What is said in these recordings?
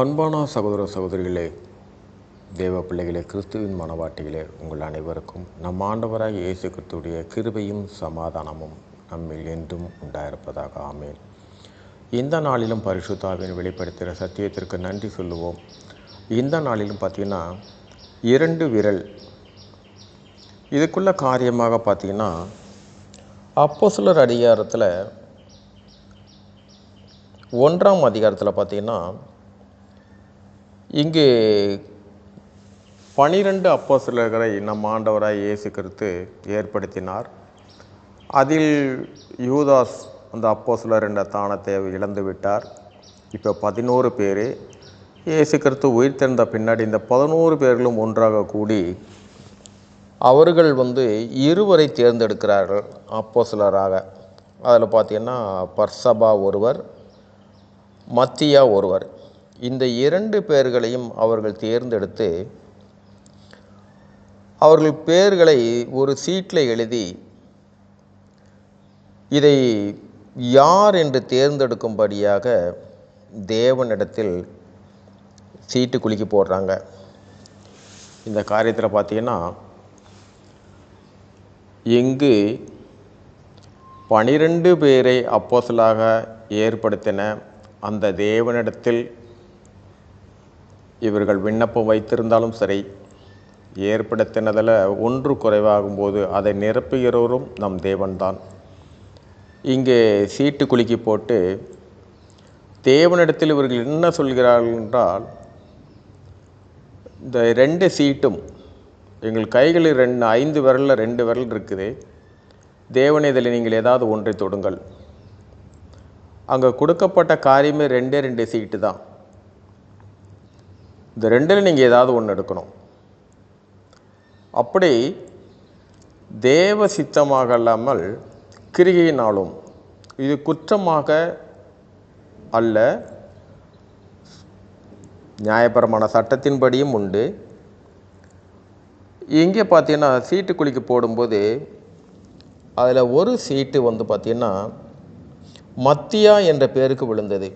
அன்பான சகோதர சகோதரிகளே தேவ பிள்ளைகளே கிறிஸ்துவின் மனவாட்டிகளே உங்கள் அனைவருக்கும் நம் ஆண்டவராக இயேசு கிறிஸ்துடைய கிருபையும் சமாதானமும் நம்மில் என்றும் உண்டாயிருப்பதாக ஆமேன். இந்த நாளிலும் பரிசுத்தாவின் வெளிப்படுத்துகிற சத்தியத்திற்கு நன்றி சொல்லுவோம். இந்த நாளிலும் பார்த்தீங்கன்னா இரண்டு விரல். இதுக்குள்ள காரியமாக பார்த்தீங்கன்னா அப்போ சிலர் அதிகாரத்தில் ஒன்றாம் அதிகாரத்தில் பார்த்தீங்கன்னா இங்கு பனிரெண்டு அப்போ சிலர்களை நம் ஆண்டவராய் இயேசு கிறிஸ்து ஏற்படுத்தினார். அதில் யூதாஸ் அந்த அப்போ சிலர் என்ற தானத்தை இழந்து விட்டார். இப்போ பதினோரு பேர். இயேசு கிறிஸ்து உயிர் திறந்த பின்னாடி இந்த பதினோரு பேர்களும் ஒன்றாக கூடி அவர்கள் வந்து இருவரை தேர்ந்தெடுக்கிறார்கள் அப்போ சிலராக அதில் பார்த்தீங்கன்னா பர்சபா ஒருவர் மத்தியா ஒருவர். இந்த இரண்டு பேர்களையும் அவர்கள் தேர்ந்தெடுத்து அவர்கள் பேர்களை ஒரு சீட்டில் எழுதி இதை யார் என்று தேர்ந்தெடுக்கும்படியாக தேவனிடத்தில் சீட்டு குலுக்கி போடுறாங்க. இந்த காரியத்தில் பார்த்தீங்கன்னா எங்கு பனிரெண்டு பேரை அப்போசலாக ஏற்படுத்தின அந்த தேவனிடத்தில் இவர்கள் விண்ணப்பம் வைத்திருந்தாலும் சரி ஏற்படுத்தினதில் ஒன்று குறைவாகும்போது அதை நிரப்புகிறவரும் நம் தேவன்தான். இங்கே சீட்டு குலுக்கி போட்டு தேவனிடத்தில் இவர்கள் என்ன சொல்கிறார்கள் என்றால் இந்த ரெண்டு சீட்டும் எங்கள் கைகளில் ரெண்டு ஐந்து விரலில் ரெண்டு விரல் இருக்குது தேவனை இதில் நீங்கள் ஏதாவது ஒன்றை தொடுங்கள். அங்கே கொடுக்கப்பட்ட காரியமே ரெண்டே ரெண்டு சீட்டு தான். இந்த ரெண்டில் நீங்கள் ஏதாவது ஒன்று எடுக்கணும். அப்படி தேவ சித்தமாக இல்லாமல் கிரிகையினாலும் இது குற்றமாக அல்ல. நியாயபரமான சட்டத்தின்படியும் உண்டு. இங்கே பார்த்தீங்கன்னா சீட்டு குளிக்க போடும்போது அதில் ஒரு சீட்டு வந்து பார்த்திங்கன்னா மத்தியா என்ற பேருக்கு விழுந்தது.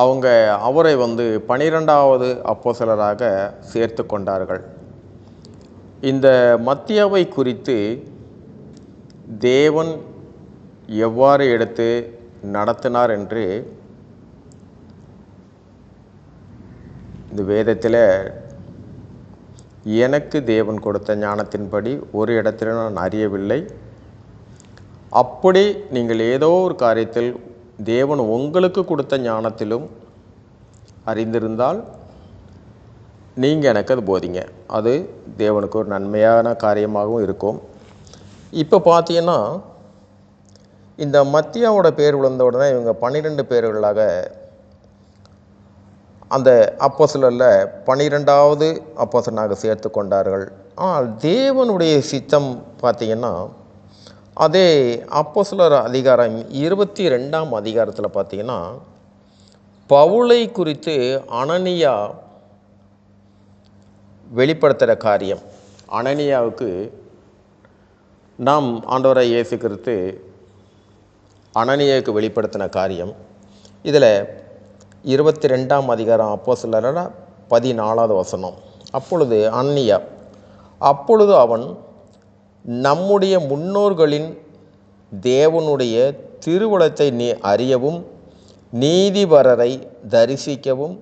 அவங்க அவரை வந்து பனிரெண்டாவது அப்போசலராக சேர்த்து கொண்டார்கள். இந்த மத்தியாவை குறித்து தேவன் எவ்வாறு எடுத்து நடத்தினார் என்று இந்த வேதத்தில் எனக்கு தேவன் கொடுத்த ஞானத்தின்படி ஒரு இடத்துல நான் அறியவில்லை. அப்படி நீங்கள் ஏதோ ஒரு காரியத்தில் தேவன் உங்களுக்கு கொடுத்த ஞானத்திலும் அறிந்திருந்தால் நீங்கள் எனக்கு அது போதிங்க. அது தேவனுக்கு ஒரு நன்மையான காரியமாகவும் இருக்கும். இப்போ பார்த்தீங்கன்னா இந்த மத்தியாவோட பேர் விழுந்த உடனே இவங்க பன்னிரெண்டு பேர்களாக அந்த அப்போசலில் பன்னிரெண்டாவது அப்போசனாக சேர்த்து கொண்டார்கள். ஆனால் தேவனுடைய சித்தம் பார்த்திங்கன்னா அதே அப்போசலர் அதிகாரம் இருபத்தி ரெண்டாம் அதிகாரத்தில் பார்த்தீங்கன்னா பவுளை குறித்து அனனியா வெளிப்படுத்துகிற காரியம். அனனியாவுக்கு நாம் ஆண்டவரை இயேசு கிறிஸ்து அனனியாவுக்கு வெளிப்படுத்தின காரியம். இதில் இருபத்தி ரெண்டாம் அதிகாரம் அப்போ சிலர பதினாலாவது வசனம். அப்பொழுது அன்னியா அப்பொழுது அவன் நம்முடைய முன்னோர்களின் தேவனுடைய திருவுளத்தை நீ அறியவும் நீதிபரரை தரிசிக்கவும்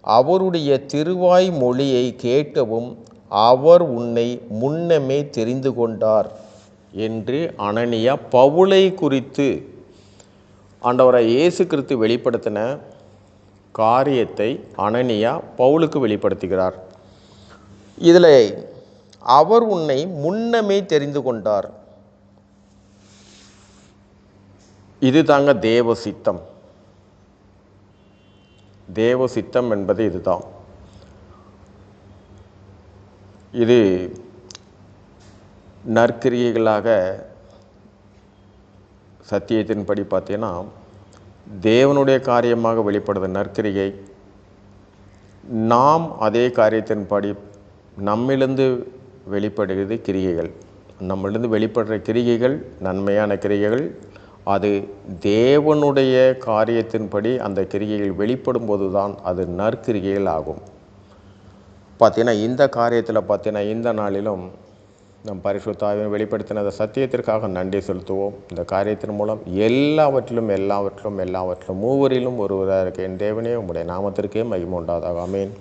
அவருடைய திருவாய் மொழியை கேட்கவும் அவர் உன்னை முன்னமே தெரிந்து கொண்டார் என்று அனனியா பவுளை குறித்து ஆண்டவரை இயேசு கிறிஸ்து வெளிப்படுத்தின காரியத்தை அனனியா பவுலுக்கு வெளிப்படுத்துகிறார். இதில் அவர் உன்னை முன்னமே தெரிந்து கொண்டார். இது தாங்க தேவ சித்தம் தேவ சித்தம் என்பது இதுதான். இது நற்கிரியைகளாக சத்தியத்தின்படி பார்த்தீங்கன்னா தேவனுடைய காரியமாக வெளிப்படுது நற்கிரியை நாம் அதே காரியத்தின்படி நம்மிலிருந்து வெளிப்படுகிறது கிரிகைகள் நம்மளிருந்து வெளிப்படுற கிரிகைகள் நன்மையான கிரிகைகள் அது தேவனுடைய காரியத்தின்படி அந்த கிரிகைகள் வெளிப்படும் போது தான் அது நற்கிரிகைகள் ஆகும். பார்த்தீங்கன்னா இந்த காரியத்தில் பார்த்தீங்கன்னா இந்த நாளிலும் நம் பரிசுத்தாவின் வெளிப்படுத்தின அந்த சத்தியத்திற்காக நன்றி செலுத்துவோம். இந்த காரியத்தின் மூலம் எல்லாவற்றிலும் எல்லாவற்றிலும் எல்லாவற்றிலும் மூவரிலும் ஒருவராக இருக்க என் தேவனே உங்களுடைய நாமத்திற்கே மகிமுண்டாதாக அமேன்